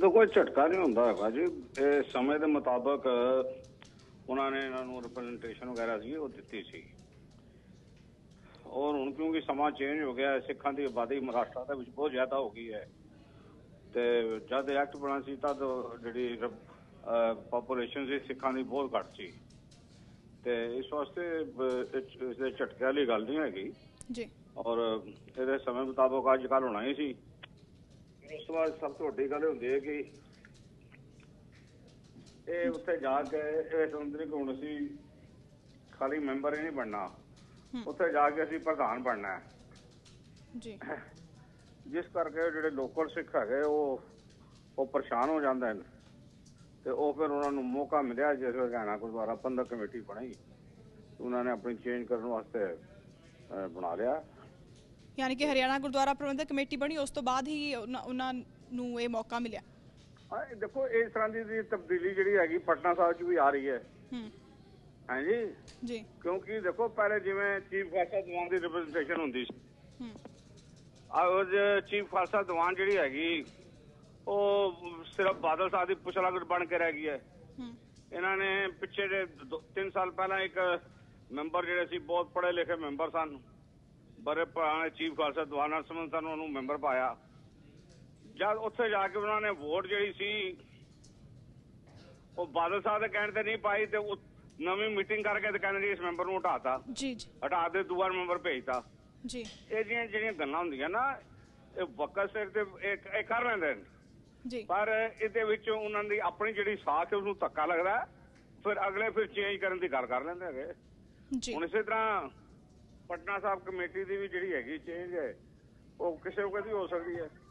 ਦੇਖੋ ਇਹ ਝਟਕਾ ਨਹੀਂ ਹੁੰਦਾ ਹੈਗਾ ਜੀ। ਇਹ ਸਮੇਂ ਦੇ ਮੁਤਾਬਕ ਉਹਨਾਂ ਨੇ ਇਹਨਾਂ ਨੂੰ ਰਿਪਰੈਜ਼ੈਂਟੇਸ਼ਨ ਵਗੈਰਾ ਸੀ ਉਹ ਦਿੱਤੀ ਸੀ। ਔਰ ਹੁਣ ਕਿਉਂਕਿ ਸਮਾਂ ਚੇਂਜ ਹੋ ਗਿਆ ਹੈ, ਸਿੱਖਾਂ ਦੀ ਆਬਾਦੀ ਮਹਾਰਾਸ਼ਟਰ ਦੇ ਵਿੱਚ ਬਹੁਤ ਜ਼ਿਆਦਾ ਹੋ ਗਈ ਹੈ। ਤੇ ਜਦ ਐਕਟ ਬਣਾ ਸੀ ਤਦ ਜਿਹੜੀ ਪੋਪੂਲੇਸ਼ਨ ਸੀ ਸਿੱਖਾਂ ਦੀ ਬਹੁਤ ਘੱਟ ਸੀ। ਤੇ ਇਸ ਵਾਸਤੇ ਇਸ ਦੇ ਝਟਕੇ ਵਾਲੀ ਗੱਲ ਨਹੀਂ ਹੈਗੀ। ਜੀ। ਔਰ ਇਹਦੇ ਸਮੇਂ ਮੁਤਾਬਕ ਅੱਜ ਕੱਲ ਹੋਣਾ ਹੀ ਸੀ। ਉਸ ਤੋਂ ਬਾਅਦ ਸਭ ਤੋਂ ਵੱਡੀ ਗੱਲ ਹੁੰਦੀ ਹੈ ਕਿ ਇਹ ਉੱਥੇ ਜਾ ਕੇ ਇਹ ਸਮੁੰਦਰੀ ਕੋਣ ਸੀ ਖਾਲੀ ਮੈਂਬਰ ਹੀ ਨਹੀਂ ਬਣਨਾ। ਉੱਥੇ ਜਾ ਕੇ ਅਸੀਂ ਪ੍ਰਧਾਨ ਬਣਨਾ ਹੈ। ਜੀ। ਜਿਸ ਕਰਕੇ ਜਿਹੜੇ ਲੋਕਲ ਸਿੱਖ ਹੈਗੇ ਉਹ ਉਹ ਪਰੇਸ਼ਾਨ ਹੋ ਜਾਂਦੇ ਨੇ ਤੇ ਉਹ ਫਿਰ ਉਹਨਾਂ ਨੂੰ ਮੌਕਾ ਮਿਲਿਆ ਜਿਸ ਹਰਿਆਣਾ ਗੁਰਦੁਆਰਾ ਪ੍ਰਬੰਧਕ ਕਮੇਟੀ ਬਣੀ ਉਹਨਾਂ ਨੇ ਆਪਣੀ ਚੇਂਜ ਕਰਨ ਵਾਸਤੇ ਬਣਾ ਲਿਆ। ਯਾਨੀ ਕਿ ਹਰਿਆਣਾ ਗੁਰਦੁਆਰਾ ਪ੍ਰਬੰਧਕ ਕਮੇਟੀ ਬਣੀ ਉਸ ਤੋਂ ਬਾਅਦ ਹੀ ਉਹਨਾਂ ਨੂੰ ਇਹ ਮੌਕਾ ਮਿਲਿਆ। ਦੇਖੋ ਇਸ ਤਰ੍ਹਾਂ ਦੀ ਤਬਦੀਲੀ ਜਿਹੜੀ ਹੈਗੀ ਪਟਨਾ ਸਾਹਿਬ 'ਚ ਵੀ ਆ ਰਹੀ ਹੈ। ਹੂੰ। ਹਾਂਜੀ ਜੀ? ਕਿਉਂਕਿ ਦੇਖੋ ਪਹਿਲੇ ਜਿਵੇਂ ਚੀਫ ਖਾਲਸਾ ਦੀਵਾਨ ਦੀ ਰਿਪਰੈਜ਼ੈਂਟੇਸ਼ਨ ਹੁੰਦੀ ਸੀ। ਹੂੰ। ਅੱਜ ਚੀਫ ਖਾਲਸਾ ਦੀਵਾਨ ਜਿਹੜੀ ਹੈਗੀ ਉਹ ਸਿਰਫ ਬਾਦਲ ਸਾਹਿਬ ਦੀ ਪੁਛਲਾਗੜ ਬਣ ਕੇ ਰਹਿ ਗਈ ਹੈ। ਹੂੰ। ਇਹਨਾਂ ਨੇ ਪਿੱਛੇ ਦੇ 3 ਸਾਲ ਪਹਿਲਾਂ ਇੱਕ ਮੈਂਬਰ ਜਿਹੜੇ ਸੀ ਬਹੁਤ ਪੜ੍ਹੇ ਲਿਖੇ ਮੈਂਬਰ ਸਨ। ਬੜੇ ਪੁਰਾਣੇ ਚੀਫ ਖਾਲਸਾ ਦੀਵਾਨ ਸੰਬੰਧ ਸਨ ਉਹਨੂੰ ਮੈਂਬਰ ਪਾਇਆ। ਜਦ ਉੱਥੇ ਜਾ ਕੇ ਉਹਨਾਂ ਨੇ ਵੋਟ ਜਿਹੜੀ ਸੀ ਉਹ ਬਾਦਲ ਸਾਹਿਬ ਦੇ ਕਹਿਣ ਤੇ ਨਹੀਂ ਪਾਈ ਤੇ ਉਹ ਨਵੀਂ ਮੀਟਿੰਗ ਕਰਕੇ ਤੇ ਕਹਿੰਦੇ ਇਸ ਮੈਂਬਰ ਨੂੰ ਹਟਾਤਾ। ਜੀ ਜੀ। ਹਟਾ ਦੇ ਦੂਆ ਮੈਂਬਰ ਭੇਜਤਾ। ਜੀ। ਇਹ ਜਿਹੜੀਆਂ ਜਿਹੜੀਆਂ ਗੱਲਾਂ ਹੁੰਦੀਆਂ ਨਾ ਇਹ ਵਕਤ ਸਿਰ ਤੇ ਇਹ ਇਹ ਕਰ ਲੈਂਦੇ ਨੇ। ਜੀ। ਪਰ ਇਹਦੇ ਵਿੱਚ ਉਹਨਾਂ ਦੀ ਆਪਣੀ ਜਿਹੜੀ ਸਾਖ ਹੈ ਉਹਨੂੰ ਧੱਕਾ ਲੱਗਦਾ। ਫਿਰ ਅਗਲੇ ਫਿਰ ਚੇਂਜ ਕਰਨ ਦੀ ਗੱਲ ਕਰ ਲੈਂਦੇ ਹੈਗੇ। ਜੀ। ਹੁਣ ਇਸੇ ਤਰ੍ਹਾਂ ਪਟਨਾ ਸਾਹਿਬ ਕਮੇਟੀ ਦੀ ਵੀ ਜਿਹੜੀ ਹੈਗੀ ਚੇਂਜ ਹੈ, ਉਹ ਕਿਸੇ ਵਕਤ ਵੀ ਹੋ ਸਕਦੀ ਹੈ।